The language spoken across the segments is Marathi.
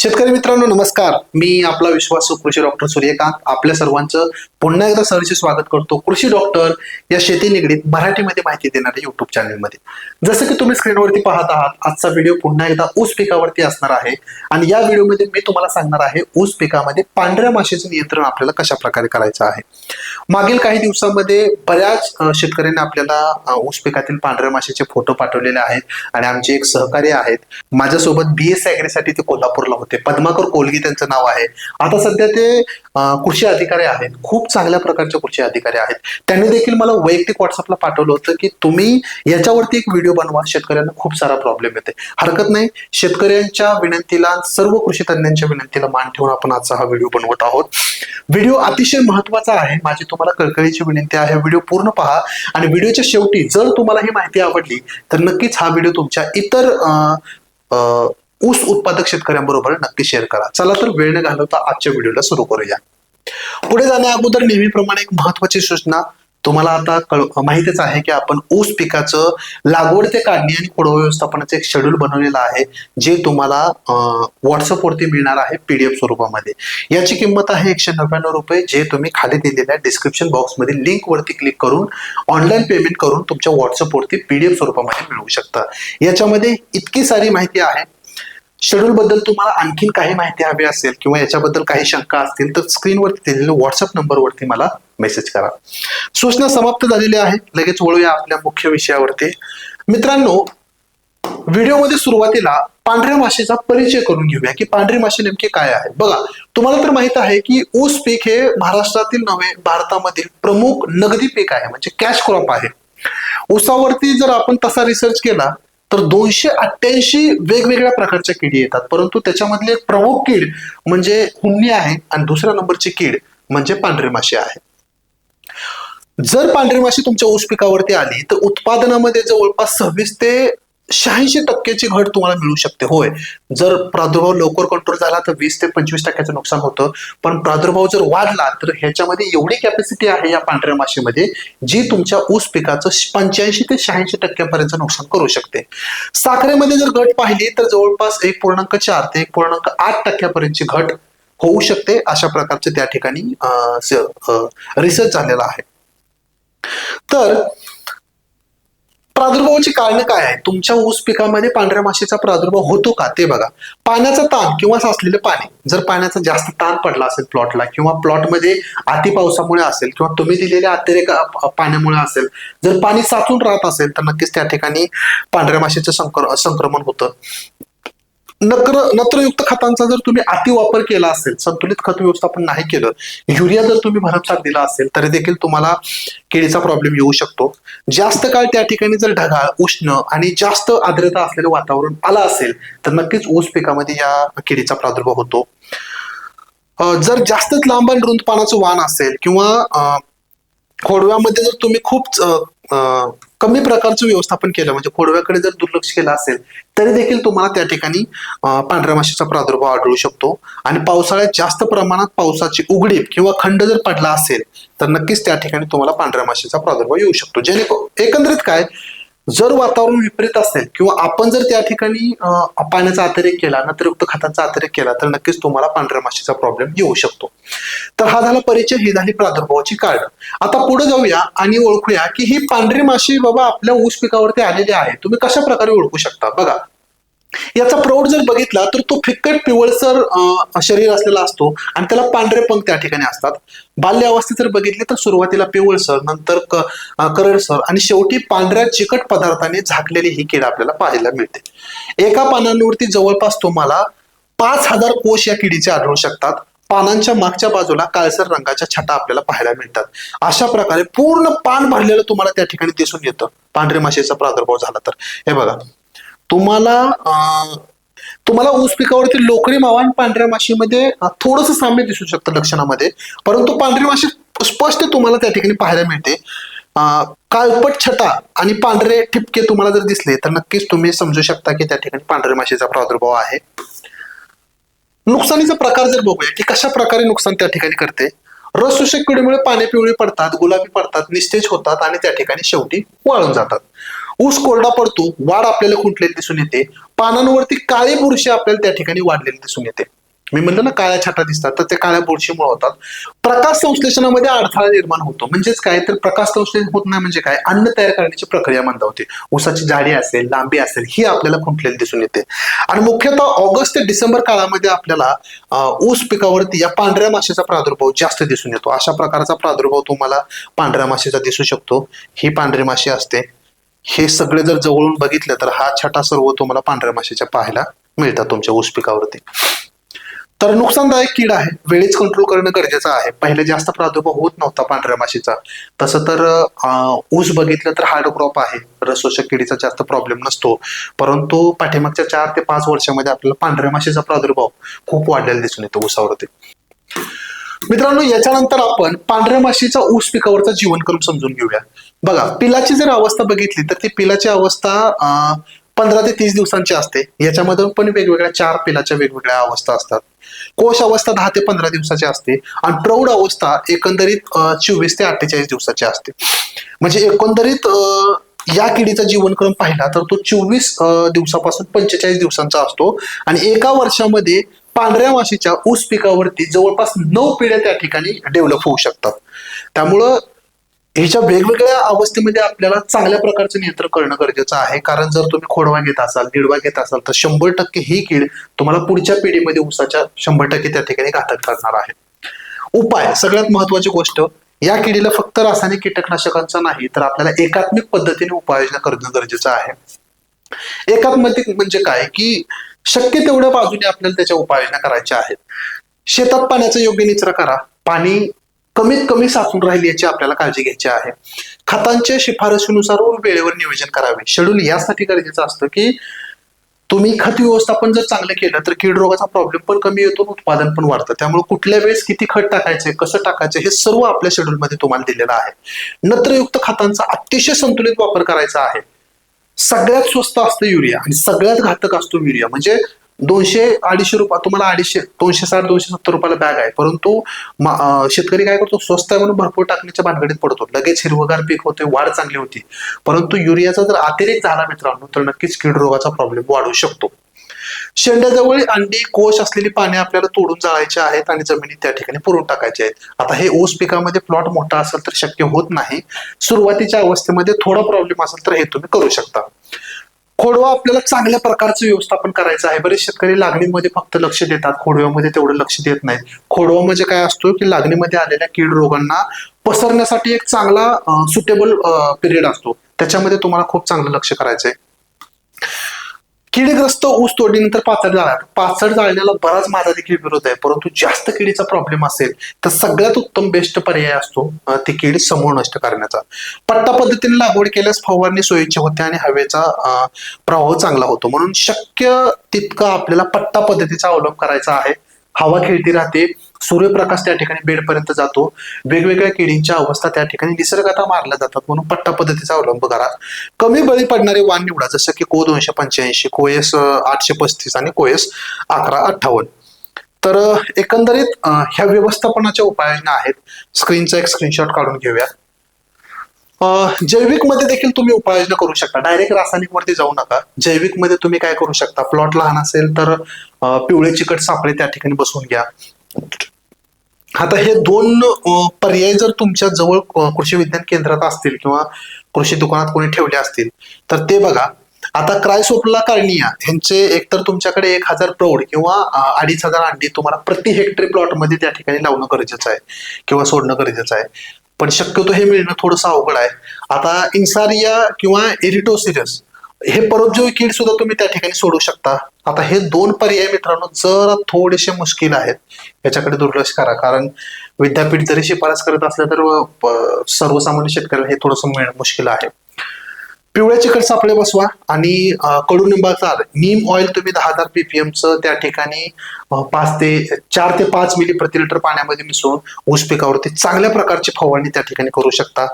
शेतकरी मित्रांनो नमस्कार. मी आपला विश्वासू कृषी डॉक्टर सूर्यकांत. आपल्या सर्वांचं पुन्हा एकदा सहर्ष स्वागत करतो कृषी डॉक्टर या शेती निगडीत मराठीमध्ये माहिती देणाऱ्या युट्यूब चॅनलमध्ये जसं की तुम्ही स्क्रीनवरती पाहत आहात आजचा व्हिडिओ पुन्हा एकदा ऊस पिकावरती असणार आहे. आणि या व्हिडिओमध्ये मी तुम्हाला सांगणार आहे ऊस पिकामध्ये पांढऱ्या माशीचं नियंत्रण आपल्याला कशा प्रकारे करायचं आहे. मागील काही दिवसामध्ये बऱ्याच शेतकऱ्यांनी आपल्याला ऊस पिकातील पांढऱ्या माशीचे फोटो पाठवलेले आहेत. आणि आमचे एक सहकारी आहेत. माझ्यासोबत बी एससाठी ते कोल्हापूरला होते. पद्माकर कोलगी त्यांचं नाव आहे. आता सध्या ते कृषी अधिकारी आहेत. खूप चांगल्या प्रकारचे कृषी अधिकारी आहेत. त्यांनी देखील मला वैयक्तिक व्हॉट्सअपला पाठवलं होतं की तुम्ही याच्यावरती एक व्हिडिओ बनवा. शेतकऱ्यांना खूप सारा प्रॉब्लेम येते. हरकत नाही. शेतकऱ्यांच्या विनंतीला सर्व कृषी तज्ञांच्या विनंतीला मान ठेवून आपण आजचा हा व्हिडिओ बनवत आहोत. व्हिडिओ अतिशय महत्त्वाचा आहे. माझी तुम्हाला कळकळीची विनंती आहे. व्हिडिओ पूर्ण पहा. आणि व्हिडिओच्या शेवटी जर तुम्हाला ही माहिती आवडली तर नक्कीच हा व्हिडिओ तुमच्या इतर ऊस उत्पादक शेतकऱ्यांबरोबर नक्की शेअर करा. चला तर वेळ न घालवता आजच्या व्हिडिओला सुरू करूया. पुढे जाण्या अगोदर नेहमीप्रमाणे एक महत्वाची सूचना तुम्हाला आता कळ माहितीच आहे की आपण ऊस पिकाचं लागवड ते काढणी आणि खोडवा व्यवस्थापनाचं एक शेड्यूल बनवलेलं आहे जे तुम्हाला व्हॉट्सअपवरती मिळणार आहे पीडीएफ स्वरूपामध्ये. याची किंमत आहे एकशे नव्याण्णव रुपये जे तुम्ही खाली दिलेल्या डिस्क्रिप्शन बॉक्समध्ये लिंक वरती क्लिक करून ऑनलाईन पेमेंट करून तुमच्या व्हॉट्सअपवरती पीडीएफ स्वरूपामध्ये मिळवू शकता. याच्यामध्ये इतकी सारी माहिती आहे शेड्यूल बद्दल तुम्हाला आणखीन काही माहिती हवी असेल किंवा याच्याबद्दल काही शंका असतील तर स्क्रीनवरती दिलेल्या व्हॉट्सअप नंबरवरती मला मेसेज करा. सूचना समाप्त झालेली आहे. लगेच वळूया आपल्या मुख्य विषयावरती. मित्रांनो व्हिडिओमध्ये सुरुवातीला पांढऱ्या माशीचा परिचय करून घेऊया की पांढरी माशी नेमके काय आहे बघा तुम्हाला तर माहीत आहे की ऊस पीक हे महाराष्ट्रातील नव्हे भारतामधील प्रमुख नगदी पीक आहे म्हणजे कॅश क्रॉप आहे. ऊसावरती जर आपण तसा रिसर्च केला तर दोनशे अठ्ठ्याऐंशी वेगवेगळ्या प्रकारच्या किडी येतात. परंतु त्याच्यामधली एक प्रमुख कीड म्हणजे हुन्नी आहे आणि दुसऱ्या नंबरची कीड म्हणजे पांढरी माशी आहे. जर पांढरी माशी तुमच्या ऊस पिकावरती आली तर उत्पादनामध्ये जवळपास सव्वीस ते शहाऐंशी टक्क्याची घट तुम्हाला मिळू शकते. होय. जर प्रादुर्भाव लवकर कंट्रोल झाला तर वीस ते पंचवीस टक्क्याचं नुकसान होतं. पण प्रादुर्भाव जर वाढला तर ह्याच्यामध्ये एवढी कॅपॅसिटी आहे या पांढऱ्या माशीमध्ये जी तुमच्या ऊस पिकाचं पंच्याऐंशी ते शहाऐंशी टक्क्यापर्यंत नुकसान करू शकते. साखरेमध्ये जर घट पाहिली तर जवळपास एक पूर्णांक चार ते एक पूर्णांक आठ टक्क्यापर्यंतची घट होऊ शकते अशा प्रकारचे त्या ठिकाणी रिसर्च झालेला आहे. तर प्रादुर्भावाची कारणं काय आहे तुमच्या ऊस पिकामध्ये पांढऱ्या माशीचा प्रादुर्भाव होतो का? ते बघा. पाण्याचा ताण किंवा साचलेले पाणी. जर पाण्याचा जास्त ताण पडला असेल प्लॉटला किंवा प्लॉटमध्ये अति पावसामुळे असेल किंवा तुम्ही दिलेल्या अतिरेक पाण्यामुळे असेल जर पाणी साचून राहत असेल तर नक्कीच त्या ठिकाणी पांढऱ्या माशीचं संक्र संक्रमण होतं. नत्र नत्रयुक्त खतांचा जर तुम्ही अति वापर केला असेल संतुलित खत व्यवस्थापन नाही केलं युरिया जर तुम्ही भरमसाठ दिला असेल तरी देखील तुम्हाला केळीचा प्रॉब्लेम येऊ शकतो. जास्त काळ त्या ठिकाणी जर ढगाळ उष्ण आणि जास्त आर्द्रता असलेलं वातावरण आलं असेल तर नक्कीच ऊस पिकामध्ये या केळीचा प्रादुर्भाव होतो. जर जास्तच लांब आणि रुंद पानाचं वाण असेल किंवा खोडव्यामध्ये जर तुम्ही खूप कमी प्रकारचं व्यवस्थापन केलं. म्हणजे खोडव्याकडे जर दुर्लक्ष केलं असेल तरी देखील तुम्हाला त्या ठिकाणी पांढऱ्या माशीचा प्रादुर्भाव आढळू शकतो. आणि पावसाळ्यात जास्त प्रमाणात पावसाची उघडीप किंवा खंड जर पडला असेल तर नक्कीच त्या ठिकाणी तुम्हाला पांढऱ्या माशीचा प्रादुर्भाव येऊ शकतो. जेणेकरून एकंदरीत काय जर वातावरण विपरीत असेल किंवा आपण जर त्या ठिकाणी पाण्याचा अतिरेक केला नत्रयुक्त खतांचा अतिरेक केला तर नक्कीच तुम्हाला पांढऱ्या माशीचा प्रॉब्लेम येऊ शकतो. तर हा झाला परिचय ही झाली प्रादुर्भावाची कारण आता पुढे जाऊया आणि ओळखूया की ही पांढरी माशी बाबा आपल्या ऊस पिकावरती आलेली आहे. तुम्ही कशा प्रकारे ओळखू शकता? बघा. याचा प्रौढ जर बघितला तर तो फिक्कट पिवळसर शरीर असलेला असतो आणि त्याला पांढरे पंख त्या ठिकाणी असतात. बाल्य अवस्थेत जर बघितले तर सुरुवातीला पिवळसर नंतर क- करडसर आणि शेवटी पांढऱ्या चिकट पदार्थाने झाकलेली ही किड आपल्याला पाहायला मिळते. एका पानांवरती जवळपास तुम्हाला पाच हजार कोश या किडीचे आढळू शकतात. पानांच्या मागच्या बाजूला काळसर रंगाच्या छटा आपल्याला पाहायला मिळतात. अशा प्रकारे पूर्ण पान भरलेलं तुम्हाला त्या ठिकाणी दिसून येतं. पांढरे माशीचा प्रादुर्भाव झाला तर. हे बघा. तुम्हाला तुम्हाला ऊस पिकावरती लोकरी मावा आणि पांढऱ्या माशीमध्ये थोडस साम्य दिसू शकतं लक्षणामध्ये. परंतु पांढरी माशी स्पष्ट तुम्हाला त्या ठिकाणी पाहायला मिळते. काळपट छटा आणि पांढरे ठिपके तुम्हाला जर दिसले तर नक्कीच तुम्ही समजू शकता की त्या ठिकाणी पांढऱ्या माशीचा प्रादुर्भाव आहे. नुकसानीचा प्रकार जर बघूया की कशा प्रकारे नुकसान त्या ठिकाणी करते? रस किडीमुळे पाने पिवळी पडतात गुलाबी पडतात निस्तेज होतात आणि त्या ठिकाणी शेवटी वाळून जातात. ऊस कोरडा पडतो वाढ आपल्याला खुंटलेली दिसून येते. पानांवरती काळी बुरशी आपल्याला त्या ठिकाणी वाढलेली दिसून येते. मी म्हणलं ना काळ्या छाटा दिसतात तर ते काळ्या बुरशीमुळे होतात. प्रकाश संश्लेषणामध्ये अडथळा निर्माण होतो. म्हणजेच काय? तर प्रकाश संश्लेषण होत नाही म्हणजे काय? अन्न तयार करण्याची प्रक्रिया मंदावते ऊसाची जाडी असेल लांबी असेल ही आपल्याला खुंटलेली दिसून येते. आणि मुख्यतः ऑगस्ट ते डिसेंबर काळामध्ये आपल्याला ऊस पिकावरती या पांढऱ्या माशीचा प्रादुर्भाव जास्त दिसून येतो. अशा प्रकारचा प्रादुर्भाव तुम्हाला पांढऱ्या माशीचा दिसू शकतो. ही पांढरी माशी असते. हे सगळे जर जवळून बघितलं तर हा छटा सर्व तुम्हाला पांढऱ्या माशाच्या पाहायला मिळतात तुमच्या ऊस पिकावरती तर नुकसानदायक कीड आहे. वेळीच कंट्रोल करणं गरजेचं आहे. पहिले जास्त प्रादुर्भाव होत नव्हता पांढऱ्या माशीचा. तसं तर ऊस बघितलं तर हार्ड क्रॉप आहे. रसोषक किडीचा जास्त प्रॉब्लेम नसतो. परंतु पाठीमागच्या चार ते पाच वर्षामध्ये आपल्याला पांढऱ्या माशीचा प्रादुर्भाव खूप वाढलेला दिसून येतो ऊसावरती. मित्रांनो याच्यानंतर आपण पांढऱ्या माशीचा ऊस पिकावरचा जीवनक्रम समजून घेऊया. बघा पिलाची जर अवस्था बघितली तर ती पिलाची अवस्था पंधरा ते तीस दिवसांची असते. याच्यामध्ये पण वेगवेगळ्या चार पिलाच्या वेगवेगळ्या अवस्था असतात. कोश अवस्था दहा ते पंधरा दिवसाची असते आणि प्रौढ अवस्था एकंदरीत चोवीस ते अठ्ठेचाळीस दिवसाची असते. म्हणजे एकंदरीत या किडीचा जीवनक्रम पाहिला तर तो चोवीस दिवसापासून पंचेचाळीस दिवसांचा असतो. आणि एका वर्षामध्ये पांढऱ्या माशीच्या ऊस पिकावरती जवळपास नऊ पिढ्या त्या ठिकाणी डेव्हलप होऊ शकतात. त्यामुळं ह्याच्या वेगवेगळ्या अवस्थेमध्ये आपल्याला चांगल्या प्रकारचं नियंत्रण करणं गरजेचं आहे. कारण जर तुम्ही खोडवा घेत असाल निडवा घेत असाल तर शंभर टक्के ही कीड तुम्हाला पुढच्या पिढीमध्ये ऊसाच्या शंभर टक्के त्या ठिकाणी घातक करणार आहे. उपाय सगळ्यात महत्वाची गोष्ट या किडीला फक्त रासायनिक कीटकनाशकांचा नाही तर आपल्याला एकात्मिक पद्धतीने उपाययोजना करणं गरजेचं आहे. एकात्मिक म्हणजे काय? की शक्य तेवढ्या बाजूने आपल्याला त्याच्या उपाययोजना करायच्या आहेत. शेतात पाण्याचा योग्य निचरा करा. पाणी कमीत कमी साचून राहील याची आपल्याला काळजी घ्यायची आहे. खतांच्या शिफारशीनुसार वेळेवर नियोजन करावे. शेड्यूल यासाठी गरजेचं असतं की तुम्ही खत व्यवस्थापन जर चांगलं केलं तर कीड रोगाचा प्रॉब्लेम पण कमी येतो उत्पादन पण वाढतं. त्यामुळे कुठल्या वेळेस किती खत टाकायचे कसं टाकायचं हे सर्व आपल्या शेड्यूलमध्ये तुम्हाला दिलेलं आहे. नत्रयुक्त खतांचा अतिशय संतुलित वापर करायचा आहे. सगळ्यात स्वस्त असतं युरिया आणि सगळ्यात घातक असतो युरिया. म्हणजे दोनशे अडीचशे रुपये तुम्हाला अडीचशे दोनशे साठ दोनशे सत्तर रुपयाला बॅग आहे. परंतु शेतकरी काय करतो स्वस्त आहे म्हणून भरपूर टाकण्याच्या भानगडीत पडतो. लगेच हिरवगार पीक होते वाढ चांगली होती. परंतु युरियाचा जर अतिरेक झाला मित्रांनो तर नक्कीच कीड रोगाचा प्रॉब्लेम वाढू शकतो. शेंड्याजवळ अंडी कोश असलेली पाने आपल्याला तोडून जाळायची आहेत आणि जमिनीत त्या ठिकाणी पुरून टाकायचे आहेत. आता हे ऊस पिकामध्ये प्लॉट मोठा असेल तर शक्य होत नाही. सुरुवातीच्या अवस्थेमध्ये थोडा प्रॉब्लेम असेल तर हे तुम्ही करू शकता. खोडवा आपल्याला चांगल्या प्रकारचं व्यवस्थापन करायचं आहे. बरेच शेतकरी लागणीमध्ये फक्त लक्ष देतात. खोडव्यामध्ये तेवढं लक्ष देत नाहीत. खोडवा म्हणजे काय असतो की लागणीमध्ये आलेल्या कीड रोगांना पसरण्यासाठी एक चांगला सुटेबल पिरियड असतो. त्याच्यामध्ये तुम्हाला खूप चांगलं लक्ष करायचंय. किडीग्रस्त ऊस तोडणीनंतर पाचड जाणार पाचड जाळण्याला बराच माझा देखील विरोध आहे. परंतु जास्त किडीचा प्रॉब्लेम असेल तर सगळ्यात उत्तम बेस्ट पर्याय असतो ती किड समूळ नष्ट करण्याचा. पट्टा पद्धतीने लागवड केल्यास फवारणी सोयीची होते आणि हवेचा प्रवाह चांगला होतो. म्हणून शक्य तितकं आपल्याला पट्टा पद्धतीचा अवलंब करायचा आहे. हवा खेळती राहते. सूर्यप्रकाश त्या ठिकाणी बेडपर्यंत जातो. वेगवेगळ्या किडींच्या अवस्था त्या ठिकाणी निसर्गता मारल्या जातात म्हणून पट्टा पद्धतीचा अवलंब करा. कमी बळी पडणारे वाण निवडा जसं की को दोनशे पंच्याऐंशी कोएस आठशे पस्तीस आणि कोएस अकरा अठ्ठावन्न. तर एकंदरीत ह्या व्यवस्थापनाच्या उपाययोजना आहेत. स्क्रीनचा एक स्क्रीनशॉट काढून घेऊया. जैविकमध्ये देखील तुम्ही उपाययोजना करू शकता. डायरेक्ट रासायनिक वरती जाऊ नका. जैविकमध्ये तुम्ही काय करू शकता? प्लॉट लहान असेल तर पिवळे चिकट सापळे त्या ठिकाणी बसवून घ्या. आता हे दोन पर्याय जर तुमच्या जवळ कृषी विज्ञान केंद्रात असतील किंवा कृषी दुकानात कोणी ठेवले असतील तर ते बघा. आता क्रायसोपला कार्निया यांचे एकतर तुमच्याकडे एक हजार प्रौढ किंवा अडीच हजार अंडी तुम्हाला प्रति हेक्टरी प्लॉटमध्ये त्या ठिकाणी लावणं गरजेचं आहे किंवा सोडणं गरजेचं आहे. पण शक्यतो हे मिळणं थोडंसं अवघड आहे. आता इन्सारिया किंवा एरिटोसिरस हे परोपजीवी कीड सुद्धा तुम्ही त्या ठिकाणी सोडू शकता. आता हे दोन पर्याय मित्रांनो जरा थोडेसे मुश्किल आहेत. याच्याकडे दुर्लक्ष करा. कारण विद्यापीठ जरी शिफारस करत असलं तर सर्वसामान्य शेतकऱ्याला हे थोडंसं मिळणं मुश्किल आहे. पिवळ्या चिकट सापळे बसवा आणि कडुनिंबाचा नीम ऑइल तुम्ही दहा हजार पीपीएमचं त्या ठिकाणी पाच ते चार ते पाच मिली प्रति लिटर पाण्यामध्ये मिसळून ऊस पिकावरती चांगल्या प्रकारची फवारणी त्या ठिकाणी करू शकता.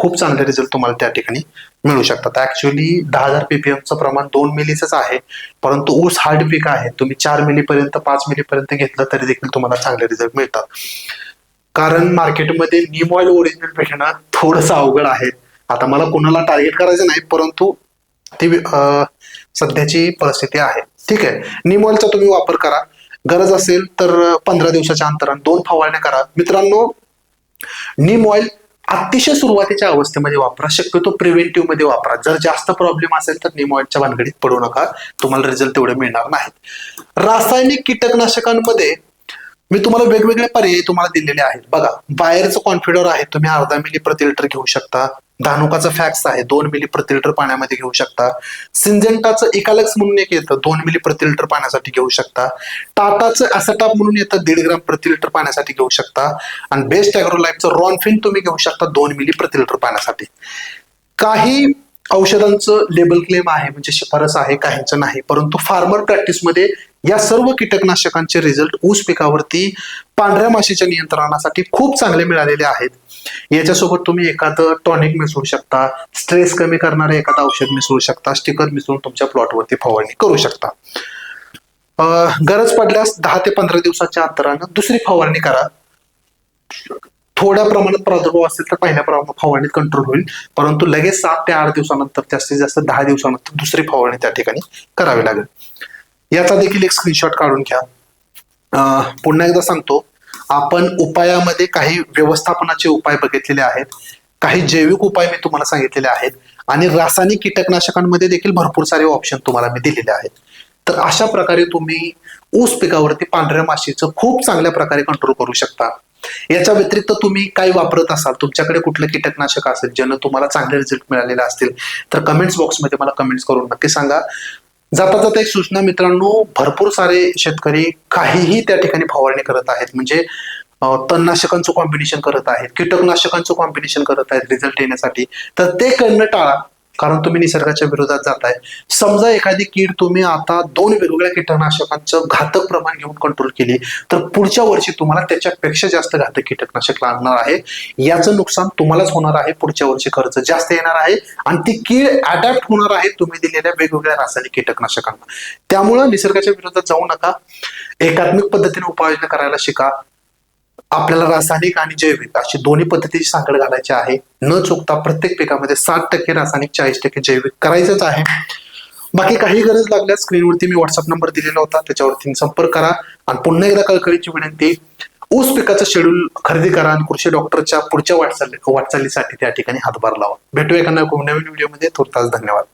खूप चांगले रिझल्ट तुम्हाला त्या ठिकाणी मिळू शकतात. ऍक्च्युली दहा हजार पीपीएमचं प्रमाण दोन मिलीचंच आहे. परंतु ऊस हार्ड पीक आहे. तुम्ही चार मिलीपर्यंत पाच मिलीपर्यंत घेतलं तरी देखील तुम्हाला चांगले रिझल्ट मिळतात. कारण मार्केटमध्ये नीम ऑइल ओरिजिनल भेटणं थोडंसं अवघड आहे. आता मला कोणाला टार्गेट करायचं नाही परंतु ती सध्याची परिस्थिती आहे. ठीक आहे. निमॉलचा तुम्ही वापर करा. गरज असेल तर पंधरा दिवसाच्या अंतराने दोन फवारण्या करा. मित्रांनो नीम ऑइल अतिशय सुरुवातीच्या अवस्थेमध्ये वापरा. शक्यतो प्रिव्हेंटिव्हमध्ये वापरा. जर जास्त प्रॉब्लेम असेल तर निमॉइडच्या भानगडीत पडू नका. तुम्हाला रिझल्ट तेवढे मिळणार नाहीत. रासायनिक कीटकनाशकांमध्ये मी तुम्हाला वेगवेगळे पर्याय तुम्हाला दिलेले आहेत. बघा बाहेरचं कॉन्फिडर आहे तुम्ही अर्धा मिली प्रति लिटर घेऊ शकता. धानुकाचा फॅक्स आहे दोन मिली प्रति लिटर पाण्यामध्ये घेऊ शकता. सिंजेंटाचं एकालक्स म्हणून एक येतं दोन मिली प्रति लिटर पाण्यासाठी घेऊ शकता. टाटाचं ॲसेटाप म्हणून येतं दीड ग्राम प्रति लिटर पाण्यासाठी घेऊ शकता. आणि बेस्ट ॲग्रोलाईफचं रॉनफिन तुम्ही घेऊ शकता दोन मिली प्रति लिटर पाण्यासाठी. काही औषधांचं लेबल क्लेम आहे म्हणजे शिफारस आहे काहींचं नाही. परंतु फार्मर प्रॅक्टिसमध्ये या सर्व कीटकनाशकांचे रिझल्ट ऊस पिकावरती पांढऱ्या माशीच्या नियंत्रणासाठी खूप चांगले मिळालेले आहेत. याच्यासोबत तुम्ही एखादं टॉनिक मिसळू शकता स्ट्रेस कमी करणारे एखादं औषध मिसळू शकता स्टिकर मिसळून तुमच्या प्लॉटवरती फवारणी करू शकता. अं, गरज पडल्यास दहा ते पंधरा दिवसाच्या अंतरानं दुसरी फवारणी करा. थोड्या प्रमाणात प्रादुर्भाव असेल तर पहिल्या प्रमाणात फवारणीत कंट्रोल होईल. परंतु लगेच सात ते आठ दिवसानंतर जास्तीत जास्त दहा दिवसानंतर दुसरी फवारणी त्या ठिकाणी करावी लागेल. याचा देखील एक स्क्रीनशॉट काढून घ्या. अं, पुन्हा एकदा सांगतो. आपण उपायामध्ये काही व्यवस्थापनाचे उपाय बघितलेले आहेत. काही जैविक उपाय मी तुम्हाला सांगितलेले आहेत. आणि रासायनिक कीटकनाशकांमध्ये देखील भरपूर सारे ऑप्शन तुम्हाला मी दिलेले आहेत. तर अशा प्रकारे तुम्ही ऊस पिकावरती पांढऱ्या माशीचं खूप चांगल्या प्रकारे कंट्रोल करू शकता. याच्या व्यतिरिक्त तुम्ही काही वापरत असाल? तुमच्याकडे कुठलं कीटकनाशक असेल? ज्यानं तुम्हाला चांगले रिझल्ट मिळालेले असतील? तर कमेंट्स बॉक्समध्ये मला कमेंट्स करून नक्की सांगा. जाता जाता एक सूचना मित्रांनो भरपूर सारे शेतकरी काहीही त्या ठिकाणी फवारणी करत आहेत. म्हणजे तणनाशकांचं कॉम्बिनेशन करत आहेत कीटकनाशकांचं कॉम्बिनेशन करत आहेत रिझल्ट येण्यासाठी. तर ते करणं टाळा. कारण तुम्ही निसर्गाच्या विरोधात जाताय. समजा एखादी कीड तुम्ही आता दोन वेगवेगळ्या कीटकनाशकांचं घातक प्रमाण घेऊन कंट्रोल केली तर पुढच्या वर्षी तुम्हाला त्याच्यापेक्षा जास्त घातक कीटकनाशक लागणार आहे. याचं नुकसान तुम्हालाच होणार आहे पुढच्या वर्षी खर्च जास्त येणार आहे आणि ती कीड अडॅप्ट होणार आहे तुम्ही दिलेल्या वेगवेगळ्या रासायनिक कीटकनाशकांना त्यामुळं निसर्गाच्या विरोधात जाऊ नका. एकात्मिक पद्धतीने उपाययोजना करायला शिका. आपल्याला रासायनिक आणि जैविक अशी दोन्ही पद्धतीची सांगड घालायची आहे. न चुकता प्रत्येक पिकामध्ये साठ टक्के रासायनिक चाळीस टक्के जैविक करायचंच आहे. बाकी काही गरज लागल्यास स्क्रीनवरती मी व्हॉट्सअप नंबर दिलेला होता त्याच्यावरती संपर्क करा. आणि पुन्हा एकदा कळकळीची विनंती ऊस पिकाचं शेड्यूल खरेदी करा आणि कृषी डॉक्टरच्या पुढच्या वाटचाली वाटचालीसाठी त्या ठिकाणी हातभार लावा. भेटूया एका नवीन व्हिडिओमध्ये. थोडताच धन्यवाद.